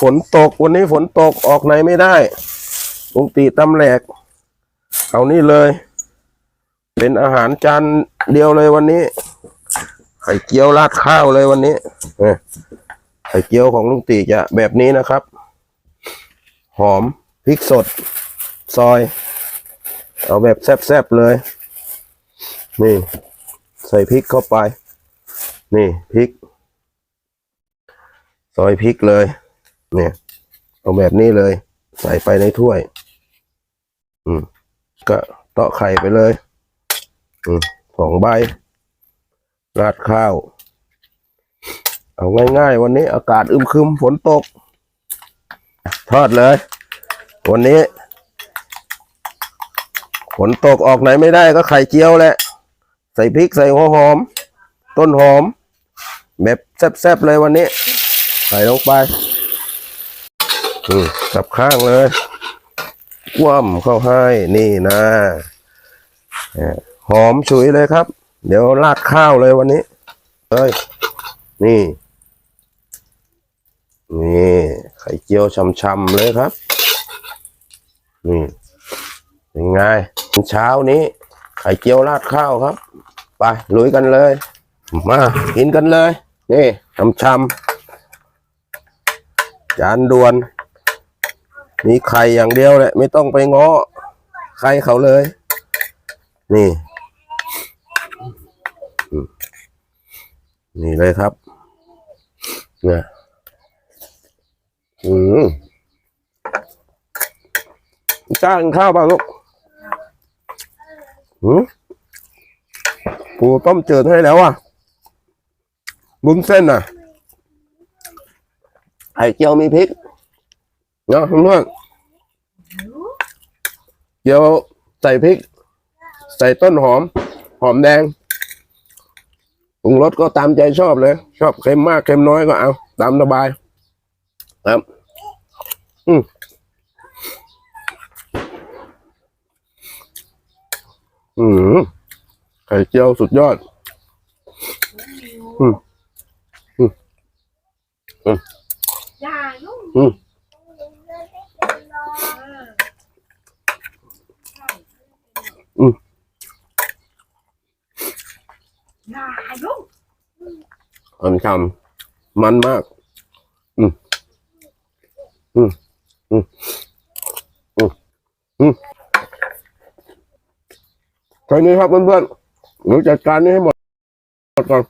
ฝนตกวันนี้ฝนตกออกไหนไม่ได้ลุงตีตำแหลก เอานี่เลย เป็นอาหารจานเดียวเลยวันนี้ไข่เจียวราดข้าวเลยวันนี้ไข่เจียวของลุงตีจะแบบนี้นะครับ หอมพริกสด ซอย เอาแบบแซ่บๆเลย นี่ ใส่พริกเข้าไป นี่พริก ซอยพริกเลย เนี่ยเอาแบบนี้เลย ใส่ไปในถ้วย อืม ก็เตาะไข่ไปเลย อืมสองใบราดข้าว เอาง่ายๆ วันนี้อากาศอึมครึมฝนตก ทอดเลย วันนี้ฝนตกออกไหนไม่ได้ก็ไข่เจียวแหละ ใส่พริกใส่หัวหอม ต้นหอม แบบแซ่บๆเลยวันนี้ ใส่ลงไปอืมกลับข้างเลยคว่ำเข้าให้นี่นะหอมฉุยเลยครับ เดี๋ยวราดข้าวเลยวันนี้เอ้ยนี่ นี่ไข่เจียวช่ำๆเลยครับ นี่เป็นไงเช้านี้ ไข่เจียวราดข้าวครับ ไปลุยกันเลย มากินกันเลย นี่ช่ำๆ จานด่วน มีไข่อย่างเดียวแหละ ไม่ต้องไปง้อใครเขาเลย นี่ นี่เลยครับเนี่ยอืมจ้ากินข้าวปล่าลูกหืมปูต้มเจิดให้แล้วอะบุ้นเส้นอะ ไข่เจียวมีพริกเนาะเพื่อนเจียวใส่พริก ใส่ต้นหอม หอมแดงปรุงรสก็ตามใจชอบเลย ชอบเค็มมากเค็มน้อยก็เอา ตามสบายครับ อืมอืมไข่เจียวสุดยอด อืมอืมอืม อย่ายุ่งอืมอย่ายุ่งอันชำมันมาก อืม อืม อืม อืม อืมแค่นี้ครับเพื่อนๆหนูจัดการนี้ให้หมดก่อน